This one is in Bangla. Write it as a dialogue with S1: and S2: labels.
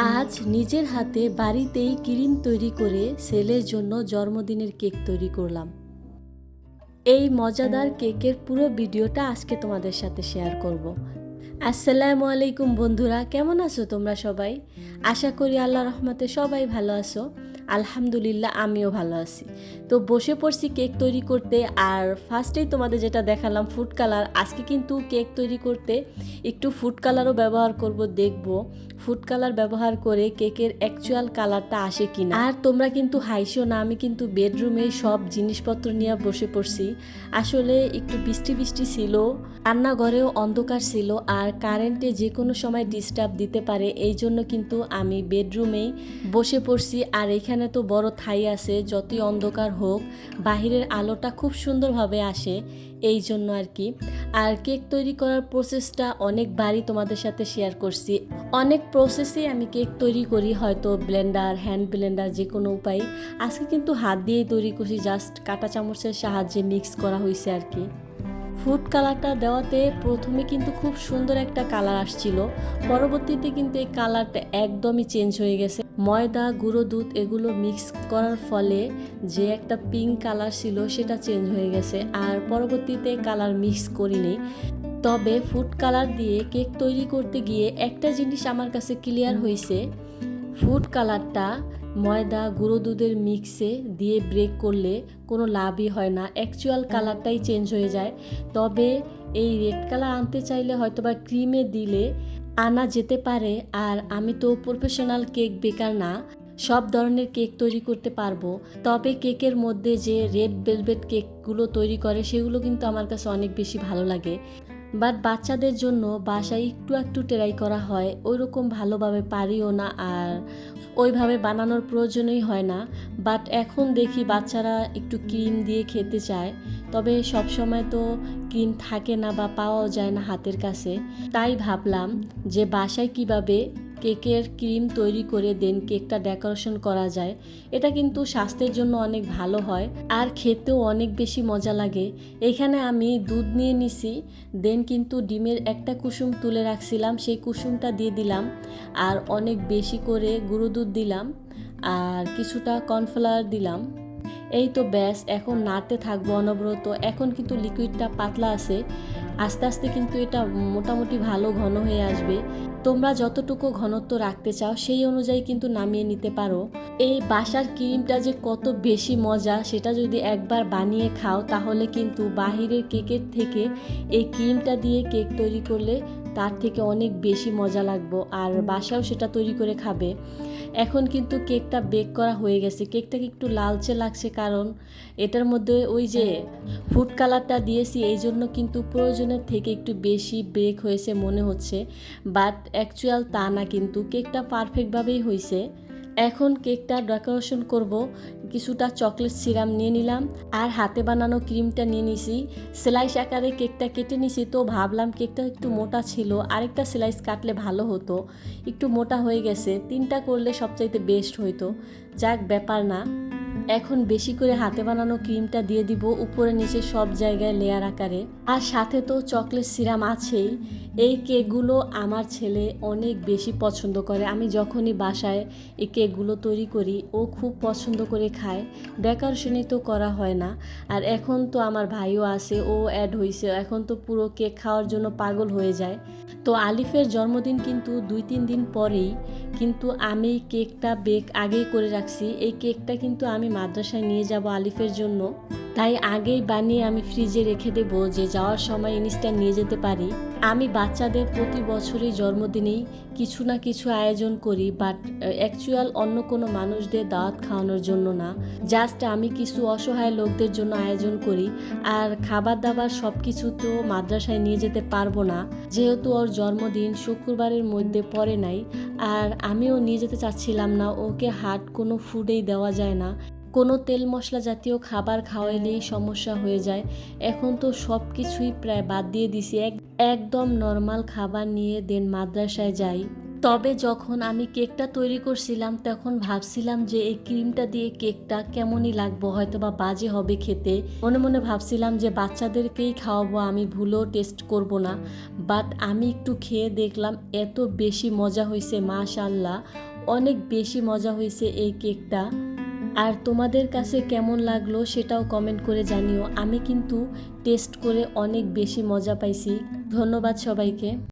S1: আজ নিজের হাতে বাড়িতেই ক্রিম তৈরি করে সেলের জন্য জন্মদিনের কেক তৈরি করলাম। এই মজাদার কেকের পুরো ভিডিওটা আজকে তোমাদের সাথে শেয়ার করব। আসসালামু আলাইকুম বন্ধুরা, কেমন আছো তোমরা সবাই? আশা করি আল্লাহ রহমতে সবাই ভালো আছো। আলহামদুলিল্লাহ, আমিও ভালো আছি। তো বসে পড়ছি কেক তৈরি করতে আর ফার্স্টেই তোমাদের যেটা দেখালাম ফুড কালার আজকে কিন্তু কেক তৈরি করতে একটু ফুড কালারও ব্যবহার করব, দেখব ফুড কালার ব্যবহার করে কেকের অ্যাকচুয়াল কালারটা আসে কিনা। আর তোমরা কিন্তু হাইসো না, আমি কিন্তু বেডরুমে সব জিনিসপত্র নিয়ে বসে পড়ছি। আসলে একটু বৃষ্টি বৃষ্টি ছিল, রান্নাঘরেও অন্ধকার ছিল আর কারেন্টে যে কোনো সময় ডিস্টার্ব দিতে পারে, এই জন্য কিন্তু আমি বেডরুমেই বসে পড়ছি আর এখানে তো বড় থাই আছে, যতই অন্ধকার হোক, বাহিরের আলোটা খুব সুন্দরভাবে আসে, এই জন্য আর কি। আর কেক তৈরি করার প্রসেসটা অনেকবারই তোমাদের সাথে শেয়ার করছি। অনেক প্রসেসেই আমি কেক তৈরি করি, হয়তো ব্লেন্ডার হ্যান্ড ব্লেন্ডার যে কোনো উপায়। আজকে কিন্তু হাত দিয়েই তৈরি করছি জাস্ট কাঁটা চামচের সাহায্যে মিক্স করা হয়েছে আর কি। ফুড কালারটা দেওয়াতে প্রথমে কিন্তু খুব সুন্দর একটা কালার আসছিল। পরবর্তীতে কিন্তু এই কালারটা একদমই চেঞ্জ হয়ে গেছে। ময়দা, গুঁড়ো দুধ এগুলো মিক্স করার ফলে যে একটা পিঙ্ক কালার ছিল সেটা চেঞ্জ হয়ে গেছে। আর পরবর্তীতে কালার মিক্স করিনি। তবে ফুড কালার দিয়ে কেক তৈরি করতে গিয়ে একটা জিনিস আমার কাছে ক্লিয়ার হয়েছে। ফুড কালারটা ময়দা, গুঁড়ো দুধের মিক্সে দিয়ে ব্রেক করলে কোনো লাভই হয় না। অ্যাকচুয়াল কালারটাই চেঞ্জ হয়ে যায়। তবে এই রেড কালার আনতে চাইলে হয়তো বা ক্রিমে দিলে আনা যেতে পারে। আর আমি তো প্রফেশনাল কেক বেকার না, সব ধরনের কেক তৈরি করতে পারব। তবে কেকের মধ্যে যে রেড ভেলভেট কেকগুলো তৈরি করে, সেগুলো কিন্তু আমার কাছে অনেক বেশি ভালো লাগে। বাট বাচ্চাদের জন্য বাসায় একটু একটু টেরাই করা হয় ওই রকম ভালোভাবে পারিও না আর ওইভাবে বানানোর প্রয়োজনই হয় না। বাট এখন দেখি বাচ্চারা একটু ক্রিম দিয়ে খেতে চায়, তবে সবসময় তো ক্রিম থাকে না বা পাওয়াও যায় না হাতের কাছে। তাই ভাবলাম যে বাসায় কীভাবে কেকের ক্রিম তৈরি করে দেন, কেকটা ডেকোরেশন করা যায়। এটা কিন্তু স্বাস্থ্যের জন্য অনেক ভালো হয় আর খেতেও অনেক বেশি মজা লাগে। এখানে আমি দুধ নিয়ে নিছি, দেন কিন্তু ডিমের একটা কুসুম তুলে রাখছিলাম, সেই কুসুমটা দিয়ে দিলাম আর অনেক বেশি করে গুঁড়ো দুধ দিলাম আর কিছুটা কর্নফ্লাওয়ার দিলাম। এই তো ব্যাস এখন নাড়তে থাকব অনবরত। এখন কিন্তু লিকুইডটা পাতলা আছে। আস্তে আস্তে কিন্তু এটা মোটামুটি ভালো ঘন হয়ে আসবে। তোমরা যতটুকু ঘনত্ব রাখতে চাও সেই অনুযায়ী কিন্তু নামিয়ে নিতে পারো। এই বাসার ক্রিমটা যে কত বেশি মজা সেটা যদি একবার বানিয়ে খাও তাহলে কিন্তু বাহিরের কেকের থেকে এই ক্রিমটা দিয়ে কেক তৈরি করলে তার থেকে অনেক বেশি মজা লাগবো। আর বাসাও সেটা তৈরি করে খাবে। এখন কিন্তু কেকটা বেক করা হয়ে গেছে। কেকটাকে একটু লালচে লাগছে কারণ এটার মধ্যে ওই যে ফুড কালারটা দিয়েছি, এই জন্য কিন্তু প্রয়োজনের থেকে একটু বেশি ব্রেক হয়েছে মনে হচ্ছে। বাট অ্যাকচুয়াল তা না কিন্তু। কেকটা পারফেক্টভাবেই হয়েছে এখন কেকটা ডেকোরেশন করব। কিছুটা চকলেট সিরাম নিয়ে নিলাম। আর হাতে বানানো ক্রিমটা নিয়ে নিছি। স্লাইস আকারে কেকটা কেটে নিছি তো ভাবলাম কেকটা একটু মোটা ছিল। আরেকটা স্লাইস কাটলে ভালো হতো। একটু মোটা হয়ে গেছে। তিনটা করলে সবচাইতে বেস্ট হইতো। যাক, ব্যাপার না। এখন বেশি করে হাতে বানানো ক্রিমটা দিয়ে দিব উপরে নিচে সব জায়গায় লেয়ার আকারে। আর সাথে তো চকলেট সিরাম আছেই। এই কেকগুলো আমার ছেলে অনেক বেশি পছন্দ করে। আমি যখনই বাসায় এই কেকগুলো তৈরি করি, ও খুব পছন্দ করে খায়। ডেকোরেশনই তো করা হয় না। আর এখন তো আমার ভাইও আছে, ও অ্যাড হয়েছে এখন তো পুরো কেক খাওয়ার জন্য পাগল হয়ে যায়। তো আলিফের জন্মদিন কিন্তু দুই তিন দিন পরেই। কিন্তু আমি কেকটা বেক আগেই করে রাখছি। এই কেকটা কিন্তু আমি মাদ্রাসায় নিয়ে যাব আলিফের জন্য। তাই আগেই বানিয়ে আমি ফ্রিজে রেখে দেবো যে যাওয়ার সময় ইনস্ট্যান্ট নিয়ে যেতে পারি। আমি বাচ্চাদের প্রতি বছরই জন্মদিনেই কিছু না কিছু আয়োজন করি বাট অ্যাকচুয়াল অন্য কোনো মানুষদের দাওয়াত খাওয়ানোর জন্য না। জাস্ট আমি কিছু অসহায় লোকদের জন্য আয়োজন করি, আর খাবার দাবার সব কিছু তো মাদ্রাসায় নিয়ে যেতে পারব না। যেহেতু ওর জন্মদিন শুক্রবারের মধ্যে পড়ে নাই, আর আমিও নিয়ে যেতে চাচ্ছিলাম না, ওকে হাট কোনো ফুডেই দেওয়া যায় না। কোনো তেল মশলা জাতীয় খাবার খাওয়াইলেই সমস্যা হয়ে যায়। এখন তো সব কিছুই প্রায় বাদ দিয়ে দিছি। এক, একদম নর্মাল খাবার নিয়ে দেন মাদ্রাসায় যাই। তবে যখন আমি কেকটা তৈরি করছিলাম, তখন ভাবছিলাম যে এই ক্রিমটা দিয়ে কেকটা কেমনই লাগবো হয়তো বা বাজে হবে খেতে। মনে মনে ভাবছিলাম যে বাচ্চাদেরকেই খাওয়াবো, আমি ভুলেও টেস্ট করব না। বাট আমি একটু খেয়ে দেখলাম, এত বেশি মজা হয়েছে মাশাল্লাহ অনেক বেশি মজা হয়েছে এই কেকটা। আর তোমাদের কাছে কেমন লাগল সেটাও কমেন্ট করে জানিও। আমি কিন্তু টেস্ট করে অনেক বেশি মজা পাইছি। ধন্যবাদ সবাইকে।